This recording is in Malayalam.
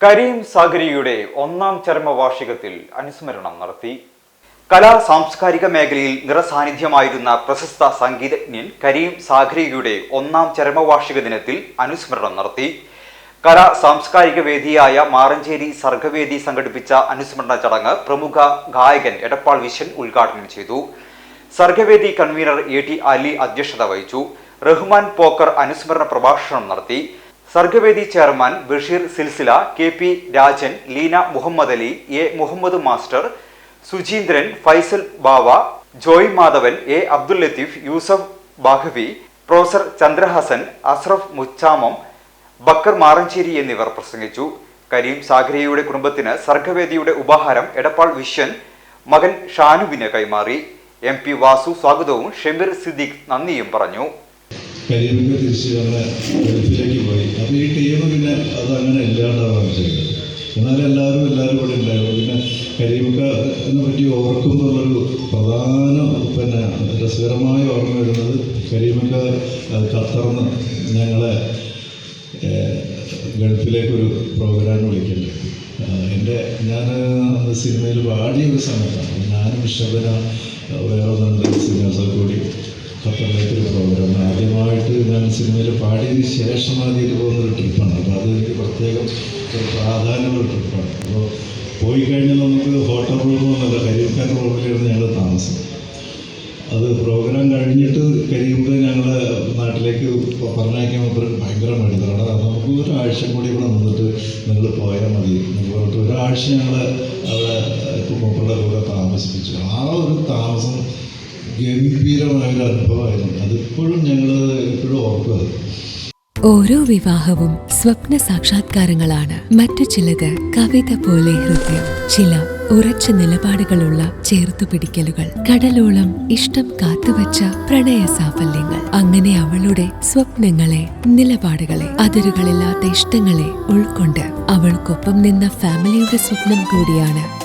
കരീം സാഗരിയുടെ ഒന്നാം ചരമ വാർഷികത്തിൽ അനുസ്മരണം നടത്തി. കലാ സാംസ്കാരിക മേഖലയിൽ നിറസാന്നിധ്യമായിരുന്ന പ്രശസ്ത സംഗീതജ്ഞൻ കരീം സാഗരിയുടെ ഒന്നാം ചരമവാർഷിക ദിനത്തിൽ അനുസ്മരണം നടത്തി. കലാ സാംസ്കാരിക വേദിയായ മാറഞ്ചേരി സർഗവേദി സംഘടിപ്പിച്ച അനുസ്മരണ ചടങ്ങ് പ്രമുഖ ഗായകൻ എടപ്പാൾ വിശ്വൻ ഉദ്ഘാടനം ചെയ്തു. Sargavedi convener A T Ali അധ്യക്ഷത വഹിച്ചു. റഹ്മാൻ പോക്കർ അനുസ്മരണ പ്രഭാഷണം നടത്തി. Sargavedi chairman Basheer Silsila K P Rajan Leena Muhammad Ali A Muhammad master Sujeendran Faisal Bava Joy Madhavan A Abdul Latheef Yusuf Bahavi professor Chandrahasan Asraf Muchamam Bakkar Maranchery എന്നിവർ പ്രസംഗിച്ചു. കരീം സാഗരയുടെ കുടുംബത്തിന് സർഗവേദിയുടെ ഉപഹാരം എടപ്പാൾ വിശ്വൻ മകൻ ഷാനുവിന് കൈമാറി. എം പി വാസു സ്വാഗതവും ഷെമീർ സിദ്ദീഖ് നന്ദിയും പറഞ്ഞു. കരിയറിൽ തിരിച്ച് ഞങ്ങളെ ഗൾഫിലേക്ക് പോയി. അപ്പോൾ ഈ ടീം പിന്നെ അത് അങ്ങനെ ഇല്ലാണ്ടാവുകയാണ് ചെയ്തത് എന്നാലും എല്ലാവരും എല്ലാവരും കൂടെ ഉണ്ടായിരുന്നു. പിന്നെ കരിയമക്ക എന്നെ പറ്റി ഓർക്കുമ്പോഴുള്ളൊരു പ്രധാന പിന്നെ രസകരമായ ഓർമ്മ വരുന്നത് കരിമുക്ക ഖത്തറിന്ന് ഞങ്ങളെ ഗൾഫിലേക്കൊരു പ്രോഗ്രാം വിളിക്കുന്നുണ്ട്. ആഹ് എന്റെ ഞാൻ സിനിമയിൽ പാടിയ ഒരു സമയത്താണ്. ഞാനും ശബന വേറെ സിനിമേഴ്സൊക്കെ കൂടി ഖത്തറിലേക്ക് ഒരു പ്രോഗ്രാം ആദ്യമായിട്ട് ഞാൻ സിനിമയിൽ പാടിയതിന് ശേഷം ആദ്യമായിട്ട് പോകുന്നൊരു ട്രിപ്പാണ്. അപ്പോൾ അത് എനിക്ക് പ്രത്യേകം ഒരു പ്രാധാന്യമുള്ള ട്രിപ്പാണ്. അപ്പോൾ പോയി കഴിഞ്ഞാൽ നമുക്ക് ഹോട്ടൽ റൂമൊന്നുമല്ല കരിയൂക്കാൻ റൂമിലായിരുന്നു ഞങ്ങൾ താമസം. അത് പ്രോഗ്രാം കഴിഞ്ഞിട്ട് കരിയുമ്പോൾ ഞങ്ങളെ നാട്ടിലേക്ക് പറഞ്ഞയക്കാൻ മാത്രം ഭയങ്കര അവിടെ നമുക്ക് ഒരാഴ്ച കൂടി ഇവിടെ നിന്നിട്ട് നിങ്ങൾ പോയാൽ മതി എന്ന് പറഞ്ഞിട്ട് ഒരാഴ്ച ഞങ്ങൾ അവിടെ മൂപ്പറുടെ കൂടെ താമസിപ്പിച്ചു. ആ ഒരു താമസം ഗംഭീരമായ ഒരു അനുഭവമായിരുന്നു. അതിപ്പോഴും ഞങ്ങൾ ഓരോ വിവാഹവും സ്വപ്ന സാക്ഷാത്കാരങ്ങളാണ്. മറ്റു ചിലത് കവിത പോലെ ഹൃദയം ചില ഉറച്ച നിലപാടുകളുള്ള ചേർത്തുപിടിക്കലുകൾ കടലോളം ഇഷ്ടം കാത്തുവച്ച പ്രണയ സാഫല്യങ്ങൾ. അങ്ങനെ അവളുടെ സ്വപ്നങ്ങളെ നിലപാടുകളെ അതിരുകളില്ലാത്ത ഇഷ്ടങ്ങളെ ഉൾക്കൊണ്ട് അവൾക്കൊപ്പം നിന്ന ഫാമിലിയുടെ സ്വപ്നം കൂടിയാണ്